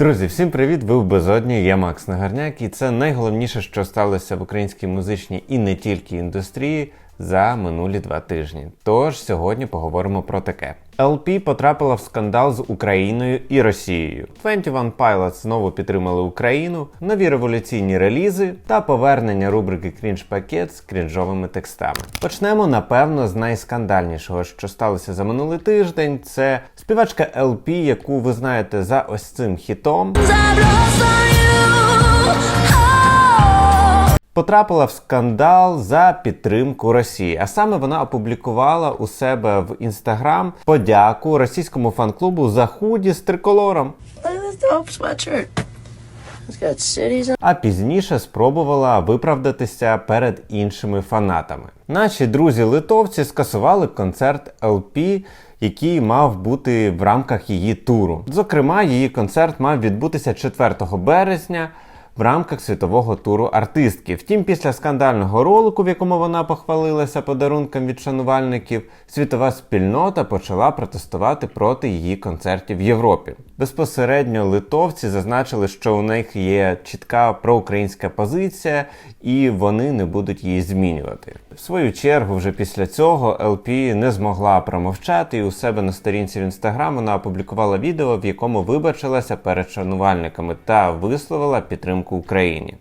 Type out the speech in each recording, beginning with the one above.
Друзі, всім привіт! Ви в безодні. Я Макс Нагарняк, і це найголовніше, що сталося в українській музичній і не тільки індустрії за минулі два тижні. Тож сьогодні поговоримо про таке. LP потрапила в скандал з Україною і Росією. 21 Pilots знову підтримали Україну, нові революційні релізи та повернення рубрики Крінж пакет з крінжовими текстами. Почнемо, напевно, з найскандальнішого, що сталося за минулий тиждень. Це співачка LP, яку ви знаєте за ось цим хітом. Потрапила в скандал за підтримку Росії. А саме вона опублікувала у себе в інстаграм подяку російському фан-клубу за худі з триколором. А пізніше спробувала виправдатися перед іншими фанатами. Наші друзі-литовці скасували концерт LP, який мав бути в рамках її туру. Зокрема, її концерт мав відбутися 4 березня. В рамках світового туру артистки. Втім, після скандального ролику, в якому вона похвалилася подарункам від шанувальників, світова спільнота почала протестувати проти її концертів в Європі. Безпосередньо литовці зазначили, що у них є чітка проукраїнська позиція, і вони не будуть її змінювати. Свою чергу, вже після цього LP не змогла промовчати, і у себе на сторінці в інстаграм вона опублікувала відео, в якому вибачилася перед шанувальниками та висловила підтримку Україні.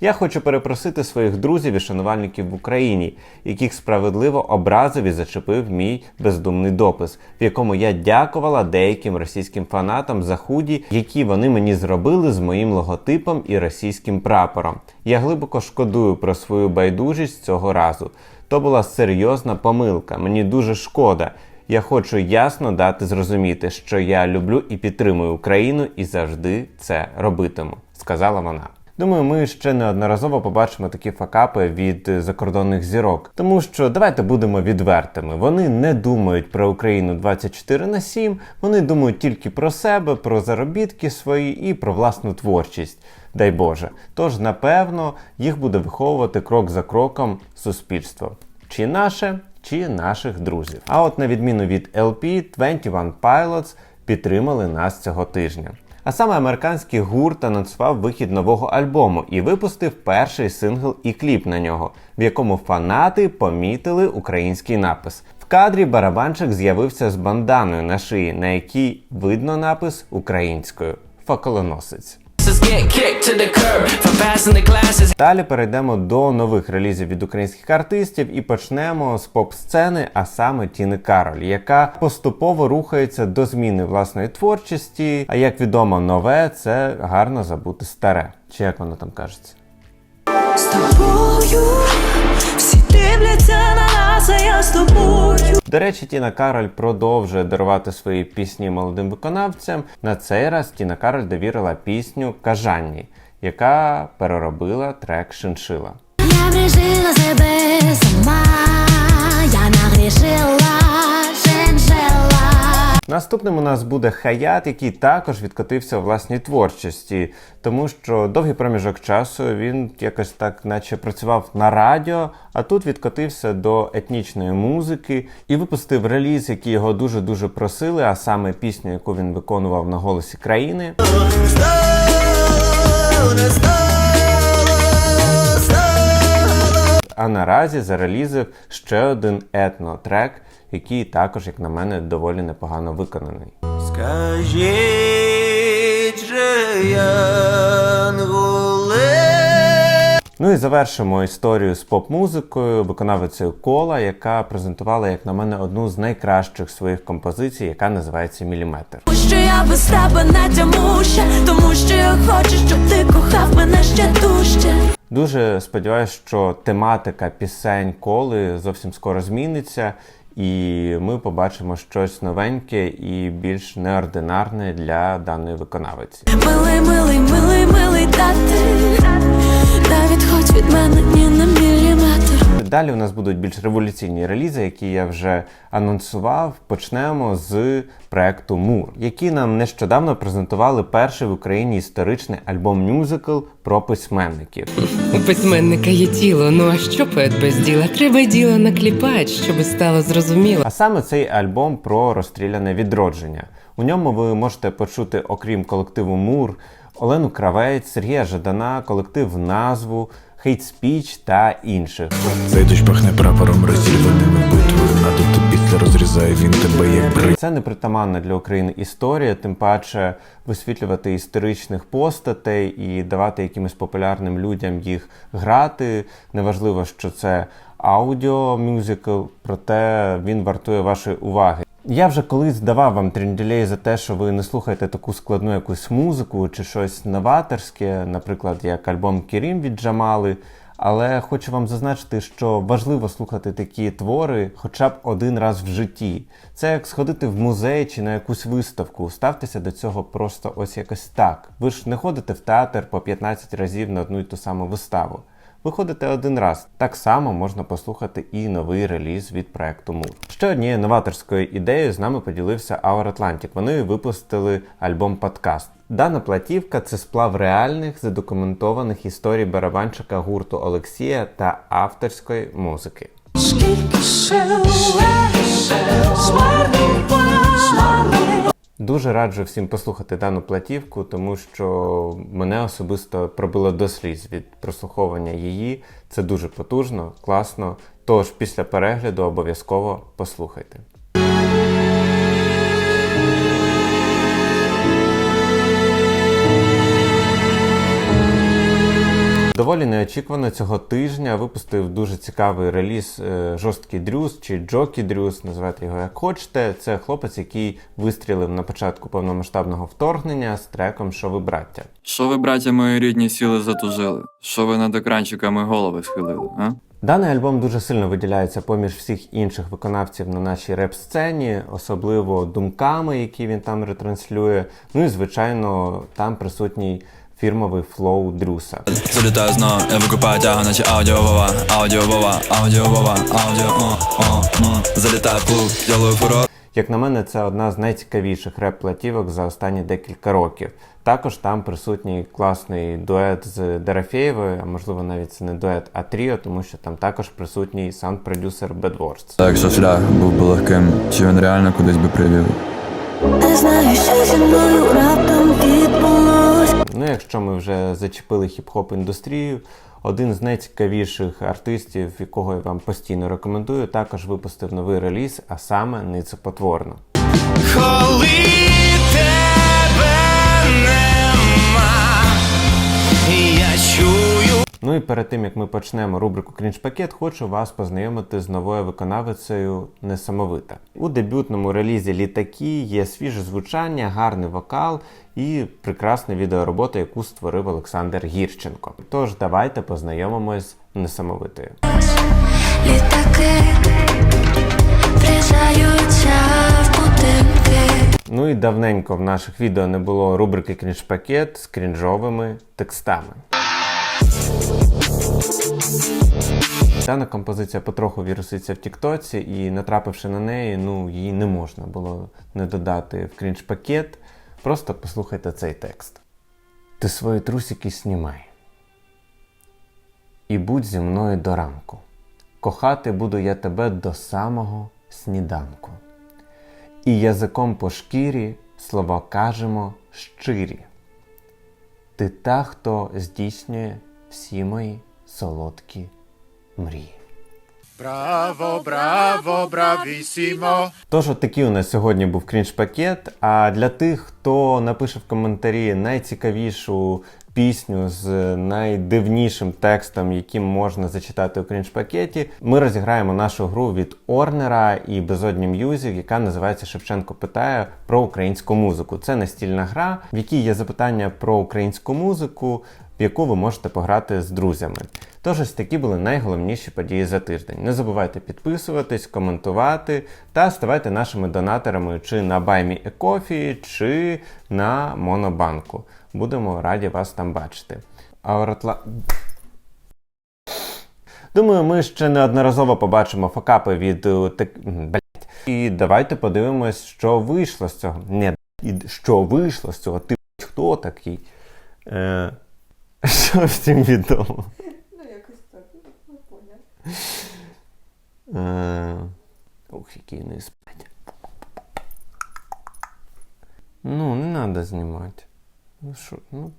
Я хочу перепросити своїх друзів і шанувальників в Україні, яких справедливо образив і зачепив мій бездумний допис, в якому я дякувала деяким російським фанатам за худі, які вони мені зробили з моїм логотипом і російським прапором. Я глибоко шкодую про свою байдужість цього разу. То була серйозна помилка. Мені дуже шкода. Я хочу ясно дати зрозуміти, що я люблю і підтримую Україну і завжди це робитиму, сказала вона. Думаю, ми ще неодноразово побачимо такі факапи від закордонних зірок, тому що давайте будемо відвертими. Вони не думають про Україну 24 на 7, вони думають тільки про себе, про заробітки свої і про власну творчість. Дай Боже. Тож, напевно, їх буде виховувати крок за кроком суспільство. Чи наше, чи наших друзів. А от на відміну від LP, 21 Pilots підтримали нас цього тижня. А саме американський гурт анонсував вихід нового альбому і випустив перший сингл і кліп на нього, в якому фанати помітили український напис. В кадрі барабанчик з'явився з банданою на шиї, на якій видно напис українською факелоносець. Далі перейдемо до нових релізів від українських артистів і почнемо з поп-сцени, а саме Тіни Кароль, яка поступово рухається до зміни власної творчості. А як відомо, нове це гарно забути старе. Чи як воно там кажеться? З тобою всі дивляться на нас, а я з тобою. До речі, Тіна Кароль продовжує дарувати свої пісні молодим виконавцям. На цей раз Тіна Кароль довірила пісню Кажанні, яка переробила трек Шиншила. Я врішила себе сама, я нагрішила. Наступним у нас буде Хаят, який також відкотився у власній творчості, тому що довгий проміжок часу він якось так, наче працював на радіо, а тут відкотився до етнічної музики і випустив реліз, який його дуже дуже просили, а саме пісню, яку він виконував на голосі країни. А наразі зарелізив ще один етно-трек, який також, як на мене, доволі непогано виконаний. Скажіть же, янголе. Ну і завершимо історію з поп-музикою, виконавицею кола, яка презентувала, як на мене, одну з найкращих своїх композицій, яка називається Міліметр. Що я без тебе не тямуща, тому що я хочу, щоб ти кохав мене ще дужче. Дуже сподіваюся, що тематика пісень коли зовсім скоро зміниться, і ми побачимо щось новеньке і більш неординарне для даної виконавиці. Милий, милий, милий, милий тати. Та відходь від мене ні міліметр. Далі у нас будуть більш революційні релізи, які я вже анонсував. Почнемо з проекту Мур, які нам нещодавно презентували перший в Україні історичний альбом-мюзикл про письменників. У письменника є тіло, ну а що поет без діла? Треба діло накліпати, щоби стало зрозуміло. А саме цей альбом про розстріляне відродження. У ньому ви можете почути, окрім колективу Мур, Олену Кравець, Сергія Жадана, колектив Назву, Хейт Спіч та інших. Цей дощ пахне прапором розірваними битвою, надто після розрізає він тебе як бри. Це непритаманна для України історія, тим паче висвітлювати історичних постатей і давати якимось популярним людям їх грати. Неважливо, що це аудіо мюзикл, проте він вартує вашої уваги. Я вже колись давав вам трінділей за те, що ви не слухаєте таку складну якусь музику чи щось новаторське, наприклад, як альбом Кірім від Джамали. Але хочу вам зазначити, що важливо слухати такі твори хоча б один раз в житті. Це як сходити в музей чи на якусь виставку. Ставтеся до цього просто ось якось так. Ви ж не ходите в театр по 15 разів на одну й ту саму виставу. Ви ходите один раз. Так само можна послухати і новий реліз від проекту Мур. Ще однією новаторською ідеєю з нами поділився Our Atlantic. Вони випустили альбом подкаст. Дана платівка це сплав реальних задокументованих історій барабанчика гурту Олексія та авторської музики. Дуже раджу всім послухати дану платівку, тому що мене особисто пробило до сліз від прослуховування її. Це дуже потужно, класно. Тож після перегляду обов'язково послухайте. Доволі неочікувано цього тижня випустив дуже цікавий реліз е, жорсткий дрюс чи Джокі Дрюс, називайте його як хочете. Це хлопець, який вистрілив на початку повномасштабного вторгнення з треком Що ви браття. Що ви, браття мої рідні, сіли затужили? Що ви над екранчиками голови схилили, а? Даний альбом дуже сильно виділяється поміж всіх інших виконавців на нашій реп-сцені, особливо думками, які він там ретранслює. Ну і звичайно, там присутній фірмовий флоу Дрюса. Залітаю знову, я викупаю тягу, наче аудіо вова, аудіовова, аудіо о. Залітаю плуг, ділаю фурор. Як на мене, це одна з найцікавіших реп-платівок за останні декілька років. Також там присутній класний дует з Дорофєєвою, а можливо навіть це не дует, а тріо, тому що там також присутній саунд-продюсер Bedwars. Так, що шлях був би легким, чи він реально кудись би привів? Не знаю, що зі мною Ну, якщо ми вже зачепили хіп-хоп індустрію, один з найцікавіших артистів, якого я вам постійно рекомендую, також випустив новий реліз, а саме Ницепотворно. Коли Ну і перед тим як ми почнемо рубрику Крінж Пакет, хочу вас познайомити з новою виконавицею Несамовита. У дебютному релізі літаки є свіже звучання, гарний вокал і прекрасна відеоробота, яку створив Олександр Гірченко. Тож давайте познайомимось з несамовитою. літаки, в будинки. Ну і давненько в наших відео не було рубрики Крінж Пакет з крінжовими текстами. Дана композиція потроху віруситься в Тіктоці, і натрапивши на неї, ну її не можна було не додати в крінж пакет. Просто послухайте цей текст. Ти свої трусики знімай. І будь зі мною до ранку. Кохати буду я тебе до самого сніданку. І язиком по шкірі слова кажемо щирі. Ти та, хто здійснює всі мої солодкі мрії. Браво, браво, бравісімо! Тож от такий у нас сьогодні був крінж пакет. А для тих, хто напише в коментарі найцікавішу пісню з найдивнішим текстом, яким можна зачитати у крінж пакеті, ми розіграємо нашу гру від Орнера і Безодні М'юзік, яка називається Шевченко питає про українську музику. Це настільна гра, в якій є запитання про українську музику. В яку ви можете пограти з друзями. Тож ось такі були найголовніші події за тиждень. Не забувайте підписуватись, коментувати та ставайте нашими донаторами чи на BuyMeACoffee, чи на Монобанку. Будемо раді вас там бачити. А Оратла... Думаю, ми ще неодноразово побачимо факапи від е, так. Блять. І давайте подивимось, що вийшло з цього. Не, що вийшло з цього? Ти хто такий? Е, що всім відомо? Ну, якось так, ну, поняв. Е, Ух, який не спать. Ну, не треба знімати. Ну що, ну. знімати. Чесно.